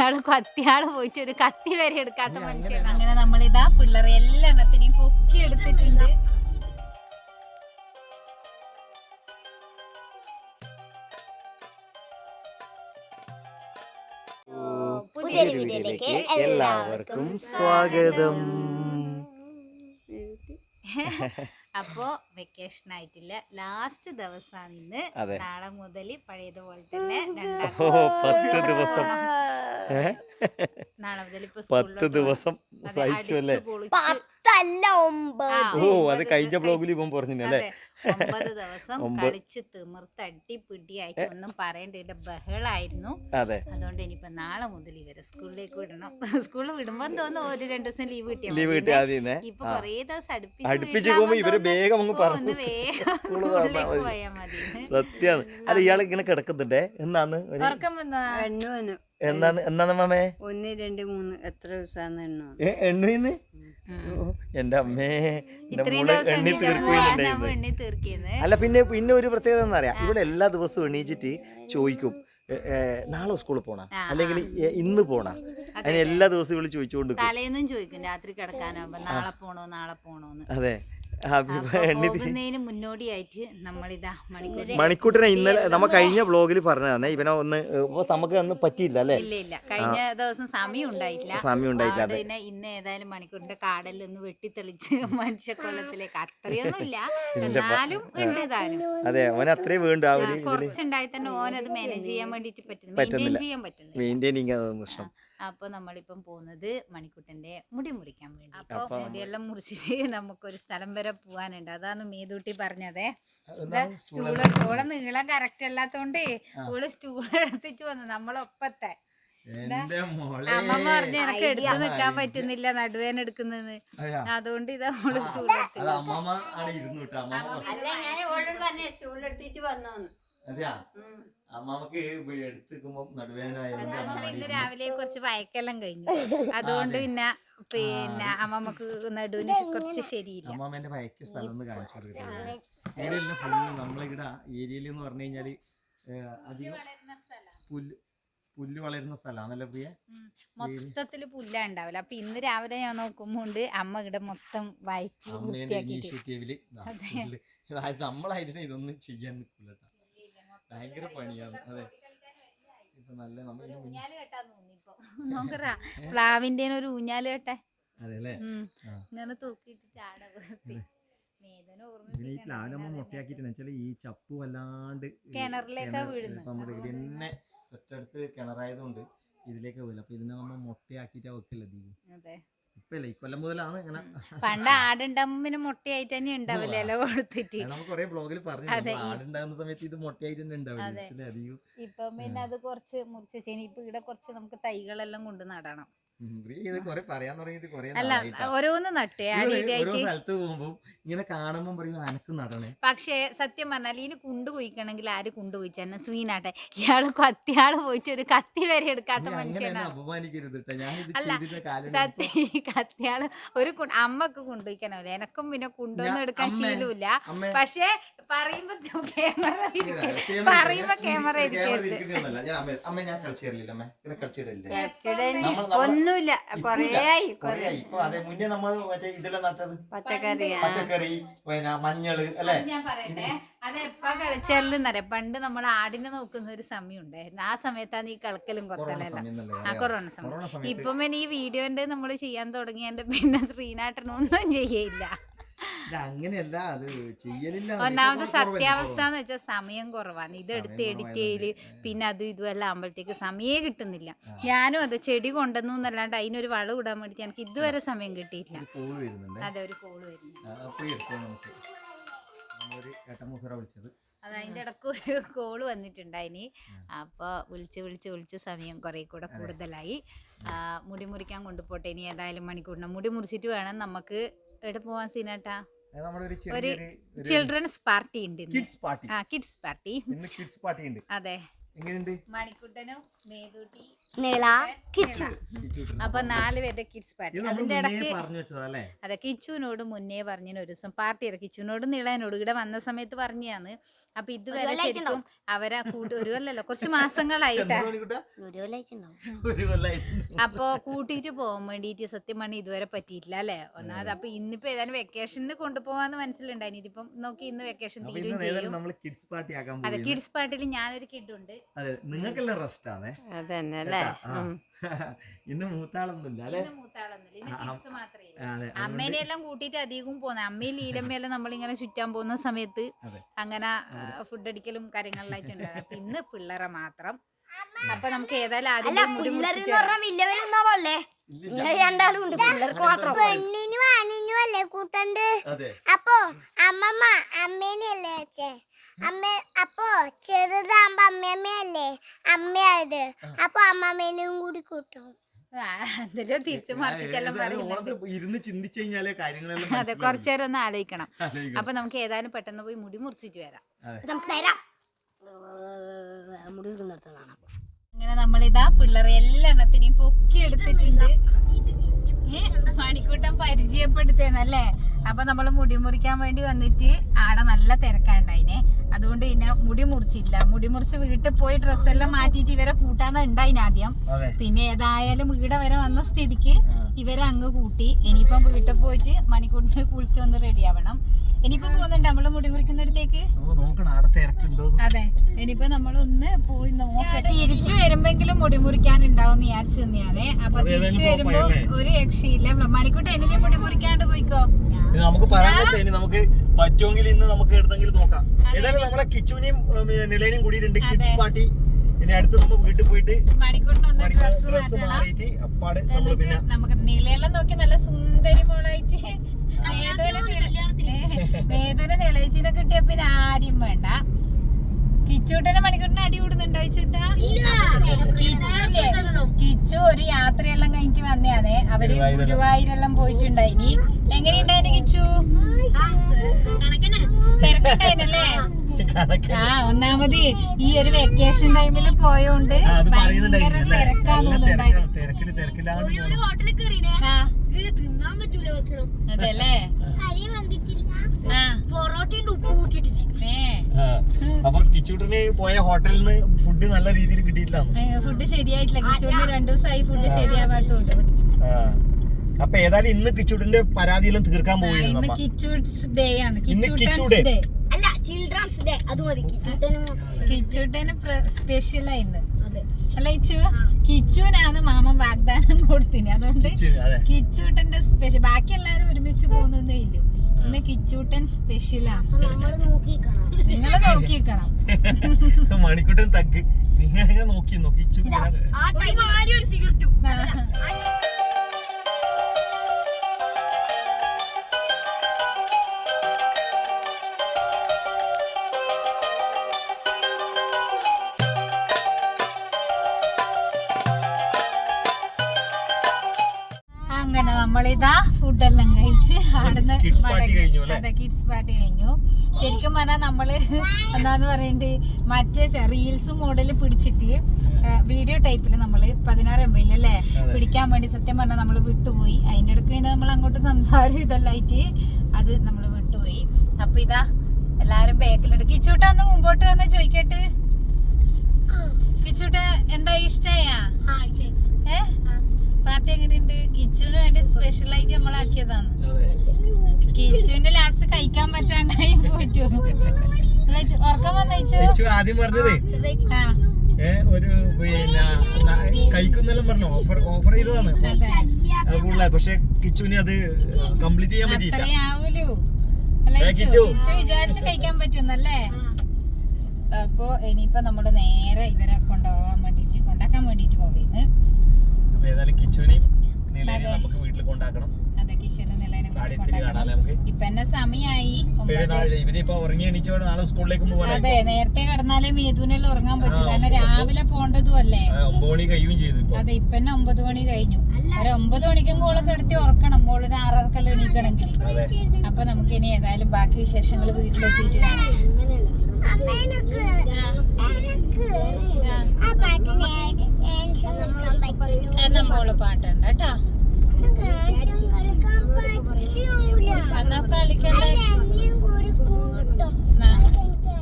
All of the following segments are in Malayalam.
ഇയാൾ കത്തിയാൾ പോയിട്ട് ഒരു കത്തി വരെ എടുക്കാത്ത മനുഷ്യൻ അങ്ങനെ നമ്മളിതാ പിള്ളേരെ എല്ലാ എണ്ണത്തിനെയും പൊക്കി എടുത്തിട്ടുണ്ട്. പുതിയൊരു വീഡിയോയിലേക്ക് എല്ലാവർക്കും സ്വാഗതം. അപ്പോ വെക്കേഷൻ ആയിട്ടില്ല. ലാസ്റ്റ് ദിവസമാണ് ഇന്ന്. നാളെ മുതൽ പഴയതുപോലെ തന്നെ പത്ത് ദിവസം. നാളെ മുതൽ ഇപ്പൊ പത്ത് ദിവസം അല്ലേ ഒമ്പത്. ഓ അത് കഴിഞ്ഞ ബ്ലോഗിൽ ഇപ്പം പറഞ്ഞില്ലേ ഒമ്പത് ദിവസം. കളിച്ച് തിമിർത്ത് അടിപിടിയായിട്ട് ഒന്നും പറയേണ്ട ബഹളായിരുന്നു. അതെ. അതുകൊണ്ട് ഇനിയിപ്പോ നാളെ മുതൽ ഇവരെ സ്കൂളിലേക്ക് വിടണം. സ്കൂളിൽ വിടുമ്പോ തോന്നുന്നു ഒരു രണ്ടു ദിവസം ലീവ് കിട്ടിയാ ലീവ് കിട്ടിയാ ഇപ്പൊ കൊറേ ദിവസം അടുപ്പിച്ച് പോകുമ്പോ ഇവർ വേഗം അങ്ങ് പറഞ്ഞു. സത്യാണ്. അല്ല ഇയാൾ ഇങ്ങനെ കിടക്കുന്നുണ്ടേ? എന്നാന്ന്? ഉറക്കം വന്നോ. എന്നാണ് എന്നാന്ന് മാമേ? ഒന്ന് രണ്ട് മൂന്ന്. എത്ര ദിവസമാണ് എണ്ണു ഏ, എണ്ണുയിന്ന് എന്റെ അമ്മേ. എന്റെ മോൾ എണ്ണി തീർക്കുന്നുണ്ടായിരുന്നു അല്ല പിന്നെ പിന്നെ ഒരു പ്രത്യേകത എന്താ പറയാ ഇവിടെ എല്ലാ ദിവസവും എണീച്ചിട്ട് ചോദിക്കും. നാളെ സ്കൂളിൽ പോണ? അല്ലെങ്കിൽ ഇന്ന് പോണ? അതിന് എല്ലാ ദിവസവും ഇവിടെ ചോദിച്ചുകൊണ്ട്. തലേന്നും ചോദിക്കും. രാത്രി കിടക്കാനാവുമ്പോ നാളെ പോണോ നാളെ പോണോന്ന്. അതെ. മുന്നോടിയായിട്ട് നമ്മളിതാ മണിക്കൂട്ടിനെ ഇന്നലെ നമ്മ കഴിഞ്ഞ ബ്ലോഗിൽ പറഞ്ഞതാണ് ഇവനെ ഒന്ന് നമുക്ക് അന്ന് പറ്റിയില്ല അല്ലേ? ഇല്ല ഇല്ല. കഴിഞ്ഞ ദിവസം സമയം ഉണ്ടായിട്ടില്ല. സമയം ഉണ്ടായിട്ടില്ല, പിന്നെ ഇന്ന് ഏതായാലും മണിക്കൂറിന്റെ കാടലിൽ ഒന്ന് വെട്ടിത്തെളിച്ച് മനുഷ്യക്കൊല്ലത്തിലേക്ക് അത്രയൊന്നും ഇല്ല എന്നാലും ഉണ്ട് താനും അതെ അവൻ അത്രേ വേണ്ട ആ ഒരു കുറച്ചുണ്ടായി തന്നെ ഓനത് മാനേജ് ചെയ്യാൻ വേണ്ടിട്ട് പറ്റുന്നു മെയിന്റെയിൻ ചെയ്യാൻ പറ്റുന്നു മെയിന്റെയിനിങ് പ്രശ്നം. അപ്പൊ നമ്മളിപ്പം പോകുന്നത് മണിക്കുട്ടന്റെ മുടി മുറിക്കാൻ വേണ്ടി. അപ്പൊ മുടിയെല്ലാം മുറിച്ചിട്ട് നമുക്കൊരു സ്ഥലം വരെ പോവാനുണ്ട്. അതാണ് മേതൂട്ടി പറഞ്ഞതേ. സ്റ്റൂൾ ഓളെ നീളം കറക്റ്റ് അല്ലാത്തോണ്ട് ഓൾ സ്റ്റൂൾ എടുത്തിട്ട് വന്നു. നമ്മളൊപ്പത്തെ. അമ്മ പറഞ്ഞ അമ്മമ്മ പറഞ്ഞു എനക്ക് എടുത്ത് നിക്കാൻ പറ്റുന്നില്ല. നടുവേന എടുക്കുന്നത് അയ്യാ. അതുകൊണ്ട് ഇതാ നമ്മൾ സ്റ്റൂൾ എടുത്ത് നടുവേദന രാവിലെ കുറച്ച് വയക്കെല്ലാം കഴിഞ്ഞു. അതുകൊണ്ട് പിന്നെ പിന്നെ അമ്മമ്മക്ക് നടുവിന് കുറച്ച് ശരിയില്ല. അമ്മാമ്മേന്റെ വയക്ക് സ്ഥലം ഒന്ന് കാണിച്ചു കൊടുക്കട്ടെ ഇവിടെയെല്ലാം ഫുള്ള് നമ്മളിവിടെ ഏരിയയിൽ എന്ന് പറഞ്ഞു കഴിഞ്ഞാൽ അധികം പുല്ല് പുല്ല് വളരുന്ന സ്ഥലമാണല്ലോ പ്രിയ. മൊത്തത്തിൽ പുല്ലാ ഉണ്ടാവില്ല. അപ്പൊ ഇന്ന് രാവിലെ ഞാൻ നോക്കുമ്പോണ്ട് അമ്മ ഇവിടെ മൊത്തം വയറ്റി വൃത്തിയാക്കിട്ട് ഇനീഷ്യേറ്റീവിൽ. നമ്മളായിട്ട് ഇതൊന്നും ചെയ്യാൻ നിൽക്കില്ല ഭയങ്കര പണിയാണ്. അതെ. ഇപ്പൊ നല്ല നമ്മൾ പ്ലാവിന്റെ ഒരു ഊഞ്ഞാൽ കെട്ടെ. അതെ അല്ലേ ഉം. ആ. ഇങ്ങനെ തൂക്കിയിട്ട് ചാട പിന്നെ ഈ പ്ലാവിനെ നമ്മൾ മുട്ടയാക്കിയിട്ട് വെച്ചാൽ ഈ ചപ്പ് വല്ലാണ്ട് കിണറിലേക്കാ വീഴുന്നത്. നമ്മുടെ ഇവിടെ തന്നെ. തൊട്ടടുത്ത് കിണറായതുകൊണ്ട് ഇതിലേക്ക് വീഴും അപ്പൊ ഇതിനെ നമ്മൾ മുട്ടയാക്കിയിട്ടാ വെക്കില്ല ദീപു അതെ ഇപ്പൊ ഇല്ല ഈ കൊല്ലം മുതലാണ് ഇങ്ങനെ. പണ്ട് ആടുണ്ടാവുമ്പോ പിന്നെ മുട്ടയായിട്ട് തന്നെ ഉണ്ടാവില്ലല്ലോ കൊടുത്തിട്ട്. നമുക്ക് കുറെ ബ്ലോഗിൽ പറഞ്ഞു ആടുണ്ടാകുന്ന സമയത്ത് ഇത് മുട്ടയായിട്ട് തന്നെ ഉണ്ടാവില്ല അധികം. ഇപ്പം പിന്നെ അത് കുറച്ച് മുറിച്ച് വെച്ചാൽ ഇപ്പൊ ഇവിടെ കുറച്ച് നമുക്ക് തൈകളെല്ലാം കൊണ്ട് നടണം. അല്ല ഓരോന്ന് നട്ടേ. സ്ഥലത്ത് പോകുമ്പോ ഇങ്ങനെ കാണുമ്പോൾ പറയും അനക്ക് നടണേ. പക്ഷേ സത്യം പറഞ്ഞാൽ ഇനി കുണ്ട് കുഴിക്കണമെങ്കിൽ ആര് കുണ്ട് കുഴിച്ചെന്നെ സ്വീനാട്ടെ ഇയാൾ കത്തിയാൾ പോയിട്ട് ഒരു കത്തി വരെ എടുക്കാത്ത മനുഷ്യനാണ് അപമാനിക്കരുത് അല്ല, സത്യം കത്തിയാൾ ഒരു അമ്മയ്ക്ക് കൊണ്ടുപോയിക്കാനാവില്ല എനക്കും പിന്നെ കുണ്ടൊന്നും ഞാൻ- എടുക്കാൻ ശീലമില്ല പക്ഷെ പറയുമ്പോ ക്യാമറ പറയുമ്പോ ക്യാമറ ഒന്നുമില്ല കൊറേ ആയി കൊറേ ആയി. ഇപ്പൊ അതെ മുന്നേ നമ്മൾ മറ്റേ ഇതിലെ നട്ടത്. പച്ചക്കറി. ആ. പച്ചക്കറി പിന്നെ മഞ്ഞൾ അല്ലെ? ഞാൻ പറയട്ടെ. അത് എപ്പാ കളിച്ചാലെന്നറിയാം പണ്ട് നമ്മൾ ആടിനെ നോക്കുന്ന ഒരു സമയം ഉണ്ടായിരുന്നു. ആ സമയത്താണ് ഈ കളിക്കലും കൊത്തലെല്ലാം ആ. കൊറോണ സമയം. ഇപ്പം പിന്നെ ഈ വീഡിയോന്റെ നമ്മൾ ചെയ്യാൻ തുടങ്ങിയതിന്റെ പിന്നെ ശ്രീനാട്ടനൊന്നും ചെയ്യയില്ല. അങ്ങനെയല്ല അത് ചെയ്യലില്ല ഒന്നാമത് സത്യാവസ്ഥ എന്ന് വെച്ചാൽ സമയം കുറവാണ്. ഇത് എടുത്ത് എഡിറ്റ് ചെയ്യൽ പിന്നെ അത് ഇതുമല്ല എല്ലാം ആകുമ്പോഴത്തേക്ക് സമയേ കിട്ടുന്നില്ല. ഞാനും അത് ചെടി കൊണ്ടുവന്നു എന്നല്ലാണ്ട് അതിനൊരു വളം ഇടാൻ വേണ്ടിയിട്ട് എനിക്ക് ഇതുവരെ സമയം കിട്ടിയില്ല. അതെ ഒരു കോൾ വരുന്നുണ്ട് അത് അതിന്റെ ഇടയ്ക്ക് ഒരു കോൾ വന്നിട്ടുണ്ടായിനി. അപ്പോൾ വിളിച്ച് വിളിച്ച് വിളിച്ച് സമയം കുറേ കൂടെ കൂടുതലായി. മുടി മുറിക്കാൻ കൊണ്ടുപോട്ടെ ഇനി ഏതായാലും മണിക്കൂറിന്. മുടി മുറിച്ചിട്ട് വേണം നമുക്ക് എവിടെ പോവാൻ സീനാട്ടാ? അത് നമ്മുടെ ഒരു ഒരു ചെറിയൊരു ചിൽഡ്രൻസ് പാർട്ടി ഉണ്ട് കിഡ്സ് പാർട്ടി ആ കിഡ്സ് പാർട്ടി ഇന്ന് കിഡ്സ് പാർട്ടി ഉണ്ട്. അതെ. എങ്ങനെയുണ്ട്? മണിക്കുട്ടനും മേതൂട്ടി. അപ്പൊ നാല് പേരുടെ കിഡ്സ് ഇത് പാർട്ടി അതിന്റെ അതെ കിച്ചുവിനോട് മുന്നേ പറഞ്ഞു ഒരു ദിവസം പാർട്ടി കിച്ചുവിനോട് നിളയനോട് ഇവിടെ വന്ന സമയത്ത് പറഞ്ഞാന്ന് അപ്പൊ ഇതുവരെ ശരിക്കും അവരെ കൂട്ടി ഒരു കൊല്ലല്ലോ കുറച്ച് മാസങ്ങളായിട്ടാ അപ്പൊ കൂട്ടിയിട്ട് പോകാൻ വേണ്ടിയിട്ട് സത്യം പറഞ്ഞാൽ ഇതുവരെ പറ്റിയിട്ടില്ല അല്ലെ? ഒന്നാമത് അപ്പൊ ഇന്നിപ്പോ ഏതായാലും വെക്കേഷന് കൊണ്ടുപോകാന്ന് മനസ്സിലുണ്ടായി ഇതിപ്പം നോക്കി ഇന്ന് വെക്കേഷൻ തീരും ചെയ്യും. കിഡ്സ് പാർട്ടി ആക്കാൻ അതെ കിഡ്സ് പാർട്ടിയിൽ ഞാനൊരു കിഡുണ്ട്. അതെ നിങ്ങൾക്കെല്ലാം റെസ്റ്റ് ആണേ അതന്നെ? ഇന്ന് മൂത്താളൊന്നുമില്ല അല്ലെ? ഇന്ന് മൂത്താളൊന്നുമില്ല. ഇന്ന് കിഡ്സ് മാത്രമേ ഉള്ളൂ. അതെ അമ്മേനെ എല്ലാം കൂട്ടിയിട്ട് അധികം പോകുന്നത് അമ്മയും ലീലമ്മയെല്ലാം നമ്മളിങ്ങനെ ചുറ്റാൻ പോകുന്ന സമയത്ത് അതെ. അങ്ങനെ ഫുഡ് അടിക്കലും കാര്യങ്ങളിലായിട്ടുണ്ടായിരുന്നു അപ്പൊ ഇന്ന് പിള്ളേരെ മാത്രം. അപ്പൊ നമുക്ക് ഏതായാലും ആദ്യം മുടി രണ്ടാളും ഉണ്ട്. പിള്ളേർക്ക് മാത്രം പെണ്ണിനും ആണിനും അല്ലേ കൂട്ടണ്ട്? അതെ. അപ്പൊ അമ്മമ്മ അമ്മേനല്ലേ വെച്ചേ അമ്മ അപ്പോ ചെറുതാകുമ്പോ അമ്മയമ്മയല്ലേ അമ്മയായത്. അപ്പൊ അമ്മമ്മേനും കൂടി കൂട്ടും. ഇരുന്ന് ചിന്തിച്ചു കഴിഞ്ഞാലേ കാര്യങ്ങളെല്ലാം അതെ കുറച്ചേരം ഒന്ന് ആലോചിക്കണം. ആലോചിക്കണം. അപ്പൊ നമുക്ക് ഏതായാലും പെട്ടെന്ന് പോയി മുടി മുറിച്ചിട്ട് വരാം. നമുക്ക് തരാം. മുടി നിർത്തുന്നതാണ് അങ്ങനെ നമ്മളിതാ പിള്ളേരെ എല്ലാ എണ്ണത്തിനെയും പൊക്കി എടുത്തിട്ടുണ്ട് ഏ, മണിക്കൂട്ടം പരിചയപ്പെടുത്തേന്നല്ലേ അപ്പൊ നമ്മൾ മുടി മുറിക്കാൻ വേണ്ടി വന്നിട്ട് ആടെ നല്ല തിരക്കാണ്ടായിനെ. അതുകൊണ്ട് പിന്നെ മുടി മുറിച്ചില്ല. മുടി മുറിച്ച് വീട്ടിൽ പോയി ഡ്രസ്സെല്ലാം മാറ്റിയിട്ട് ഇവരെ കൂട്ടാന്ന് ഉണ്ടായിന് ആദ്യം. പിന്നെ ഏതായാലും വീടെ വരെ വന്ന സ്ഥിതിക്ക്. ഇവരെ അങ്ങ് കൂട്ടി. ഇനിയിപ്പം വീട്ടിൽ പോയിട്ട് മണിക്കൂട്ടിന് കുളിച്ചൊന്ന് റെഡി ആവണം. ഇനിയിപ്പോ പോകുന്നുണ്ട് നമ്മൾ മുടി മുറിക്കുന്നിടത്തേക്ക്? അതെ. ഇനിയിപ്പോ നമ്മളൊന്ന് പോയി നോക്കട്ടെ. തിരിച്ചു വരുമ്പെങ്കിലും മുടി മുറിക്കാൻ ഉണ്ടാവും വിചാരിച്ചു തന്നെയാണ് അപ്പൊ തിരിച്ചു വരുമ്പോ? ഒരു രക്ഷയില്ല. മണിക്കൂട്ടി എനിക്ക് മുടി മുറിക്കാണ്ട് പോയിക്കോ. ഇനി നമുക്ക് പറയാൻ പറ്റില്ല. ഇനി നമുക്ക് പറ്റുമെങ്കിൽ ഇന്ന് നമുക്ക് എടുത്തെങ്കിലും നോക്കാം. ഏതായാലും നമ്മളെ കിച്ചുവിനെയും നിലയിലും കൂടിയിട്ടുണ്ട് കിഡ്സ് പാർട്ടി ഇനി അടുത്ത് നമ്മൾ വീട്ടിൽ പോയിട്ട് ഡ്രസ് മാറിയിട്ട് അപ്പാട് നമ്മൾ പിന്നെ നമുക്ക് നോക്കി നല്ല സുന്ദരി മോളായിട്ട്. മേധുവിനെ നിളയിച്ചിനെ കിട്ടിയ പിന്നെ ആരും വേണ്ട. കിച്ചൂട്ടനെ മണിക്കൂട്ടിന് അടി കൂടുന്നുണ്ടോ ചുട്ടാ? കിച്ചു കിച്ചു ഒരു യാത്രയെല്ലാം കഴിഞ്ഞിട്ട് വന്നയാണേ. അവർ ഗുരുവായൂരെല്ലാം. പോയിട്ടുണ്ടായിനി എങ്ങനെയുണ്ടായിരുന്നു കിച്ചു? തിരക്കുണ്ടായിനല്ലേ കണക്ക് ആ ഒന്നാമത് ഈ ഒരു വെക്കേഷൻ ടൈമിൽ പോയോണ്ട് ഭയങ്കര തിരക്കാന്നുണ്ടായിരുന്നു അതല്ലേ? അപ്പൊ കിച്ചൂട്ടിന് പോയ ഹോട്ടലിൽ നിന്ന് ഫുഡ് നല്ല രീതിയിൽ കിട്ടിയിട്ടില്ല ഫുഡ് ശരിയായിട്ടില്ല. കിച്ചൂട്ടിന് രണ്ടു ദിവസമായി ഫുഡ് അപ്പൊ ഏതായാലും ഇന്ന് കിച്ചൂട്ടിന്റെ പരാതിയെല്ലാം തീർക്കാൻ പോവുകയാണ് ഇന്ന് കിച്ചൂടെ. അല്ല ചിൽഡ്രൻസ് ഡേ അത് മതി. കിച്ചൂട്ടനും കിച്ചൂട്ടന് സ്പെഷ്യലാ ഇന്ന്. അല്ല ഇച്ചു കിച്ചുവിനാണ് മാമൻ വാഗ്ദാനം കൊടുത്തിന്. അതുകൊണ്ട് കിച്ചു, കിച്ചൂട്ടന്റെ സ്പെഷ്യൽ ബാക്കി എല്ലാരും ഒരുമിച്ച് പോകുന്നതേ ഇല്ലു ഇന്ന് കിച്ചൂട്ടൻ സ്പെഷ്യലാണ് നമ്മൾ നോക്കിക്കണം നിങ്ങൾ നോക്കിക്കണം മണിക്കൂട്ടൻ തഗ്. നിങ്ങൾ നോക്കി നോക്കി നമ്മളിതാ ഫുഡെല്ലാം കഴിച്ച് അവിടുന്ന്? അതെ കിഡ്സ് പാർട്ടി കഴിഞ്ഞു. ശരിക്കും പറഞ്ഞാൽ നമ്മൾ എന്താന്ന് പറയണ്ടേ മറ്റേ റീൽസ് മോഡൽ പിടിച്ചിട്ട് വീഡിയോ ടൈപ്പിൽ നമ്മൾ പതിനാറ് എം അല്ലേ? പിടിക്കാൻ വേണ്ടി സത്യം പറഞ്ഞാൽ നമ്മൾ വിട്ടുപോയി. അതിന്റെ ഇടയ്ക്ക് തന്നെ നമ്മൾ അങ്ങോട്ട് സംസാരം ഇതെല്ലായിട്ട് അത് നമ്മൾ വിട്ടുപോയി. അപ്പൊ ഇതാ എല്ലാരും ബാക്കിലെടുത്ത് കിച്ചൂട്ട ഒന്ന് മുമ്പോട്ട് വന്ന് ചോദിക്കട്ട് കിച്ചൂട്ട എന്താ ഇഷ്ടയാ? ഏ? പാർട്ടി എങ്ങനെയുണ്ട്? കിച്ചുവിന് വേണ്ടി സ്പെഷ്യൽ ആയിട്ട് നമ്മളാക്കിയതാണ്. അതെ. കിച്ചുവിന് ലാസ്റ്റ് കഴിക്കാൻ പറ്റാണ്ടായി പോയിട്ടു. ഉറക്കം വന്നു ആദ്യം പറഞ്ഞതേ. ഒരു കഴിക്കുന്നെല്ലാം പറഞ്ഞു. ഓഫർ ഓഫർ ചെയ്തതാണ്. അതെ. അത് കൂടുതലായി. പക്ഷെ കിച്ചുവിന് അത് കംപ്ലീറ്റ് ചെയ്യാൻ പറ്റിയില്ല. കിച്ചു? വിചാരിച്ച് കഴിക്കാൻ പറ്റുന്നല്ലേ? അപ്പൊ ഇനിയിപ്പൊ നമ്മൾ നേരെ ഇവരെ കൊണ്ടുപോകാൻ വേണ്ടിട്ട് കൊണ്ടാക്കാൻ വേണ്ടിട്ട് പോവേന്ന്. അപ്പൊ ഏതായാലും കിച്ചുവിനെയും നിലയിലും നമുക്ക് വീട്ടിൽ കൊണ്ടാക്കണം. അതെ നേരത്തെ കിടന്നാലേ മേധുവിനെല്ലാം ഉറങ്ങാൻ പറ്റൂ. കാരണം രാവിലെ പോണ്ടതും അല്ലേ? അതെ ഇപ്പൊ തന്നെ ഒമ്പത് മണി കഴിഞ്ഞു. ഒരു ഒമ്പത് മണിക്കും കൂടെ കിടത്തി ഉറക്കണം. മോളൊരു ആറരക്കെല്ലാം എണീക്കണമെങ്കിൽ അപ്പൊ നമുക്ക് ഇനി ഏതായാലും ബാക്കി വിശേഷങ്ങൾ വീട്ടിലെത്തിയിട്ട് കാണാം അമ്മ എനിക്ക് എനിക്ക് ആ, ആ പാട്ടിന് ഡാൻസ് കളിക്കാൻ പറ്റുള്ളൂ എന്നാ മോൾ പാട്ടുണ്ട് കേട്ടോ ഡാൻസ് കളിക്കാൻ പറ്റൂല എന്നാ കളിക്കണ്ട എന്നെയും കൂടി കൂട്ടും ആ, എനിക്ക്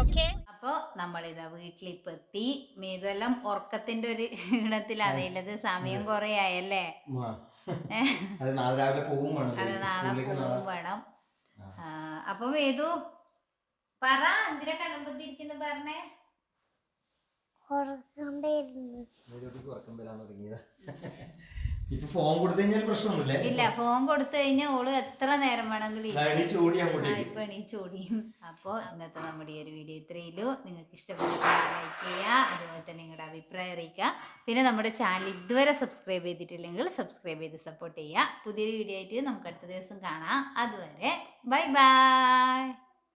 ഓക്കെ അപ്പോ നമ്മളിതാ വീട്ടിലിപ്പോ എത്തി മേതെല്ലാം ഉറക്കത്തിന്റെ ഒരു ക്ഷീണത്തിലാണുള്ളത് സമയം കൊറേ ആയല്ലേ അത് നാളെ രാവിലെ വേണം. അപ്പൊ മേതു പറ എന്തിനാ കണ്ണുമ്പത്തിരിക്കുന്നു പറഞ്ഞേ? ഉറക്കം വരുന്നു. ഉറക്കം വരാൻ തുടങ്ങിയതാ. ഇപ്പൊ ഫോൺ കൊടുത്തു കഴിഞ്ഞാൽ പ്രശ്നമൊന്നുമില്ലേ. ഇല്ല ഫോൺ കൊടുത്തു കഴിഞ്ഞാൽ ഓൾ എത്ര നേരം വേണമെങ്കിലും ഇപ്പൊ എണീച്ചോടിയും അപ്പോൾ ഇന്നത്തെ നമ്മുടെ ഈ ഒരു വീഡിയോ ഇത്രയുള്ളൂ നിങ്ങൾക്ക് ഇഷ്ടപ്പെട്ട ലൈക്ക് ചെയ്യുക അതുപോലെ തന്നെ നിങ്ങളുടെ അഭിപ്രായം അറിയിക്കുക. പിന്നെ നമ്മുടെ ചാനൽ ഇതുവരെ സബ്സ്ക്രൈബ് ചെയ്തിട്ടില്ലെങ്കിൽ സബ്സ്ക്രൈബ് ചെയ്ത് സപ്പോർട്ട് ചെയ്യുക. പുതിയൊരു വീഡിയോ ആയിട്ട് നമുക്ക് അടുത്ത ദിവസം കാണാം. അതുവരെ ബൈ ബൈ